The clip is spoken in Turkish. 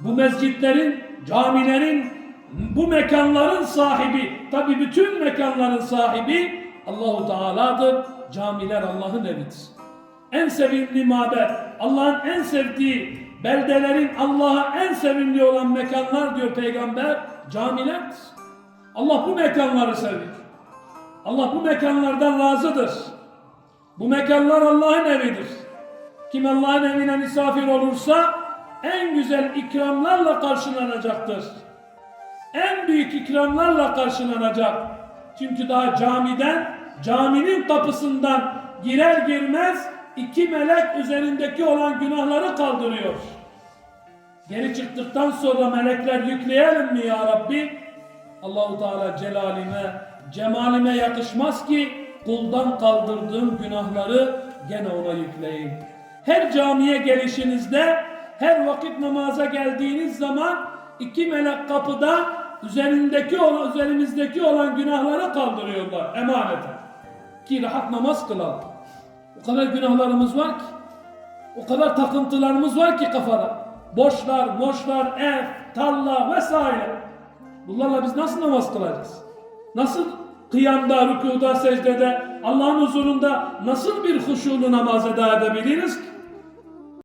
bu mescitlerin, camilerin, bu mekanların sahibi, tabi bütün mekanların sahibi Allahu Teala'dır. Camiler Allah'ın evidir. En sevimli mabet, Allah'ın en sevdiği beldelerin Allah'a en sevimli olan mekanlar diyor peygamber, camilerdir. Allah bu mekanları seviyor. Allah bu mekanlardan razıdır. Bu mekanlar Allah'ın evidir. Kim Allah'ın evine misafir olursa en güzel ikramlarla karşılanacaktır. En büyük ikramlarla karşılanacak. Çünkü daha camiden, caminin kapısından girer girmez iki melek üzerindeki olan günahları kaldırıyor. Geri çıktıktan sonra melekler yükleyelim mi ya Rabbi? Allahu Teala celalime, cemalime yakışmaz ki kuldan kaldırdığım günahları gene ona yükleyin. Her camiye gelişinizde, her vakit namaza geldiğiniz zaman iki melek kapıda üzerindeki olan, üzerimizdeki olan günahları kaldırıyorlar emaneten. Ki rahat namaz kılalım. O kadar günahlarımız var ki, o kadar takıntılarımız var ki kafada. Boşlar, boşlar, ev, tarla vesaire. Bunlarla biz nasıl namaz kılacağız? Nasıl kıyamda, rükuda, secdede, Allah'ın huzurunda nasıl bir huşulu namaz eda edebiliriz ki?